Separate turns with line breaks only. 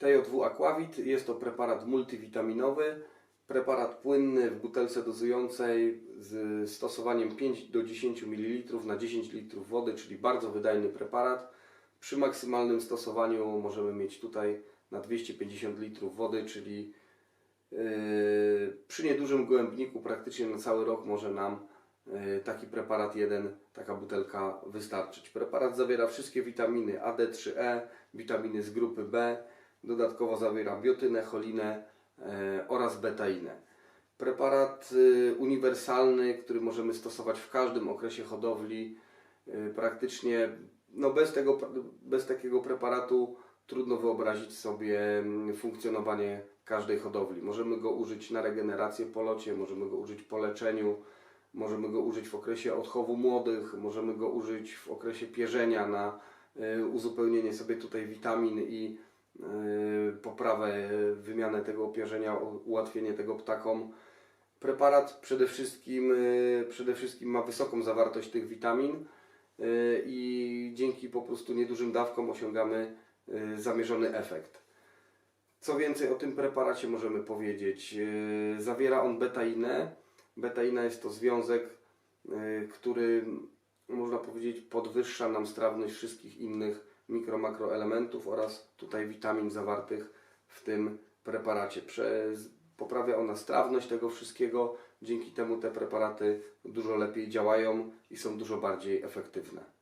TJ2 Aquavit jest to preparat multivitaminowy, preparat płynny w butelce dozującej z stosowaniem 5 do 10 ml na 10 litrów wody, czyli bardzo wydajny preparat. Przy maksymalnym stosowaniu możemy mieć tutaj na 250 litrów wody, czyli yy, przy niedużym gołębniku praktycznie na cały rok może nam yy, taki preparat jeden, taka butelka wystarczyć. Preparat zawiera wszystkie witaminy A, D, 3E, witaminy z grupy B, dodatkowo zawiera biotynę, cholinę yy, oraz betainę. Preparat yy, uniwersalny, który możemy stosować w każdym okresie hodowli, yy, praktycznie no bez, tego, bez takiego preparatu trudno wyobrazić sobie mm, funkcjonowanie każdej hodowli. Możemy go użyć na regenerację po locie, możemy go użyć po leczeniu, możemy go użyć w okresie odchowu młodych, możemy go użyć w okresie pierzenia na uzupełnienie sobie tutaj witamin i poprawę y, wymianę tego pierzenia, u- ułatwienie tego ptakom. Preparat przede wszystkim, y, przede wszystkim ma wysoką zawartość tych witamin i dzięki po prostu niedużym dawkom osiągamy zamierzony efekt. Co więcej o tym preparacie możemy powiedzieć? Yy, Zawiera on betainę. Betaina jest to związek, yy, który można powiedzieć podwyższa nam strawność wszystkich innych mikro-makroelementów oraz tutaj witamin zawartych w tym preparacie. Poprawia ona strawność tego wszystkiego, dzięki temu te preparaty dużo lepiej działają i są dużo bardziej efektywne.